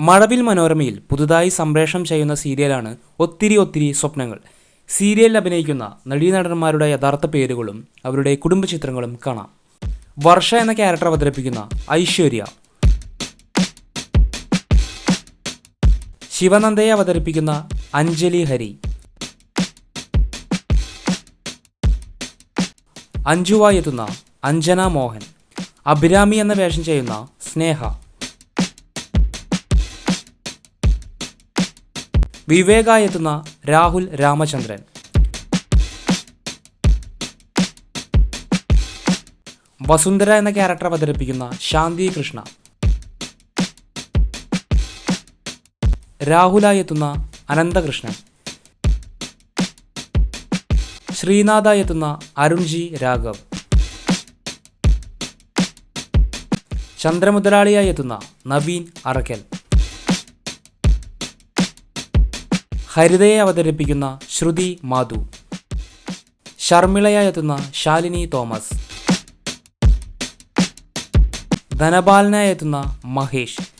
മഴവിൽ മനോരമയിൽ പുതുതായി സംപ്രേഷണം ചെയ്യുന്ന സീരിയലാണ് ഒത്തിരി ഒത്തിരി സ്വപ്നങ്ങൾ. സീരിയലിൽ അഭിനയിക്കുന്ന നടീനടന്മാരുടെ യഥാർത്ഥ പേരുകളും അവരുടെ കുടുംബചിത്രങ്ങളും കാണാം. വർഷ എന്ന ക്യാരക്ടർ അവതരിപ്പിക്കുന്ന ഐശ്വര്യ. ശിവനന്ദയെ അവതരിപ്പിക്കുന്ന അഞ്ജലി ഹരി. അഞ്ജുവായി എത്തുന്ന അഞ്ജന മോഹൻ. അഭിരാമി എന്ന വേഷം ചെയ്യുന്ന സ്നേഹ. വിവേകായി എത്തുന്ന രാഹുൽ രാമചന്ദ്രൻ. വസുന്ധര എന്ന ക്യാരക്ടർ അവതരിപ്പിക്കുന്ന ശാന്തി കൃഷ്ണ. രാഹുലായി എത്തുന്ന അനന്തകൃഷ്ണൻ. ശ്രീനാഥായി എത്തുന്ന അരുൺജി രാഘവ്. ചന്ദ്രമുതലാളിയായി എത്തുന്ന നവീൻ അറക്കൽ. ഹരിതയെ അവതരിപ്പിക്കുന്ന ശ്രുതി മാധു. ഷർമിളയായി എത്തുന്ന ശാലിനി തോമസ്. ധനപാലനായി എത്തുന്ന മഹേഷ്.